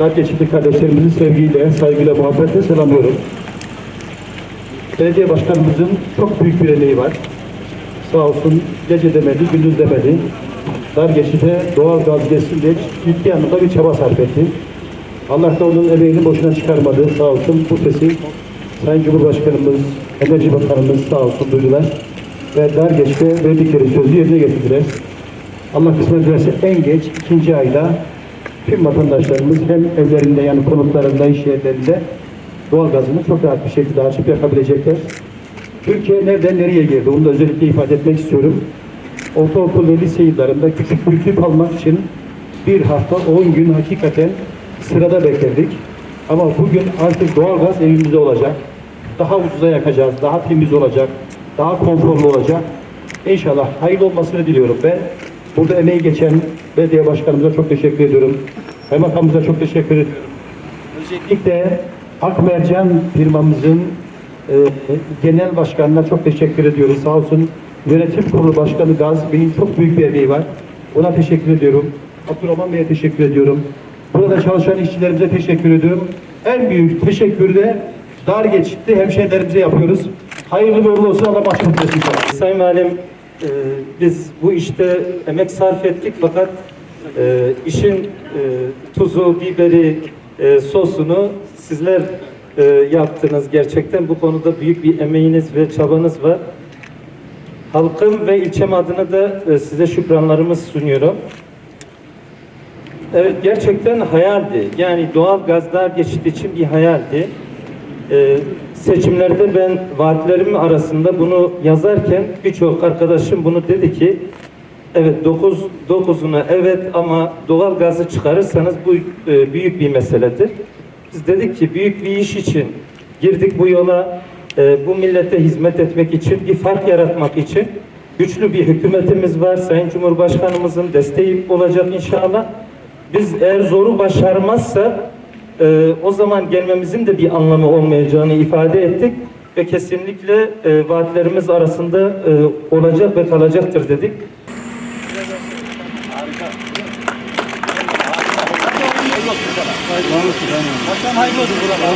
dar geçitli kardeşlerimizi sevgiyle, saygıyla, muhabbetle selamlıyorum. Belediye başkanımızın çok büyük bir emeği var. Sağ olsun gece demedi, gündüz demedi. Dar geçide doğal gaz geçsin ciddi anlamda bir çaba sarf etti. Allah da onun emeğini boşuna çıkarmadı. Sağ olsun bu sesi Sayın Cumhurbaşkanımız, Enerji Bakanımız sağ olsun duydular. Ve dar geçte verdikleri sözü yerine getirdiler. Allah kısmet ederse en geç ikinci ayda tüm vatandaşlarımız hem evlerinde yani konutlarında, iş yerlerinde doğalgazını çok rahat bir şekilde açıp yakabilecekler. Türkiye nereden nereye geldi? Onu da özellikle ifade etmek istiyorum. Ortaokul ve lise yıllarında küçük tüp almak için bir hafta 10 gün hakikaten sırada bekledik. Ama bugün artık doğalgaz evimizde olacak. Daha ucuza yakacağız, daha temiz olacak, daha konforlu olacak. İnşallah hayırlı olmasını diliyorum. Ben burada emeği geçen belediye başkanımıza çok teşekkür ediyorum. Kaymakamımıza çok teşekkür ediyorum. Özellikle Akmercan firmamızın e, genel başkanına çok teşekkür ediyoruz. Sağ olsun yönetim kurulu başkanı Gaz Bey'in çok büyük bir emeği var. Ona teşekkür ediyorum. Abdurrahman Bey'e teşekkür ediyorum. Burada çalışan işçilerimize teşekkür ediyorum. En büyük teşekkürü de dar geçitli hemşehrilerimize yapıyoruz. Hayırlı ve uğurlu olsun. Allah başkanı. Sayın Valim, e, biz bu işte emek sarf ettik fakat e, işin e, tuzu, biberi, e, sosunu sizler e, yaptınız gerçekten. Bu konuda büyük bir emeğiniz ve çabanız var. Halkım ve ilçem adına da e, size şükranlarımı sunuyorum. Evet gerçekten hayaldi. Yani doğal gazlar geçit için bir hayaldi. Ee, seçimlerde ben vaatlerim arasında bunu yazarken birçok arkadaşım bunu dedi ki evet 9 9'una evet ama doğal gazı çıkarırsanız bu e, büyük bir meseledir. Biz dedik ki büyük bir iş için girdik bu yola e, bu millete hizmet etmek için bir fark yaratmak için güçlü bir hükümetimiz var. Sayın Cumhurbaşkanımızın desteği olacak inşallah. Biz eğer zoru başarmazsak e, o zaman gelmemizin de bir anlamı olmayacağını ifade ettik ve kesinlikle e, vaatlerimiz arasında e, olacak ve kalacaktır dedik.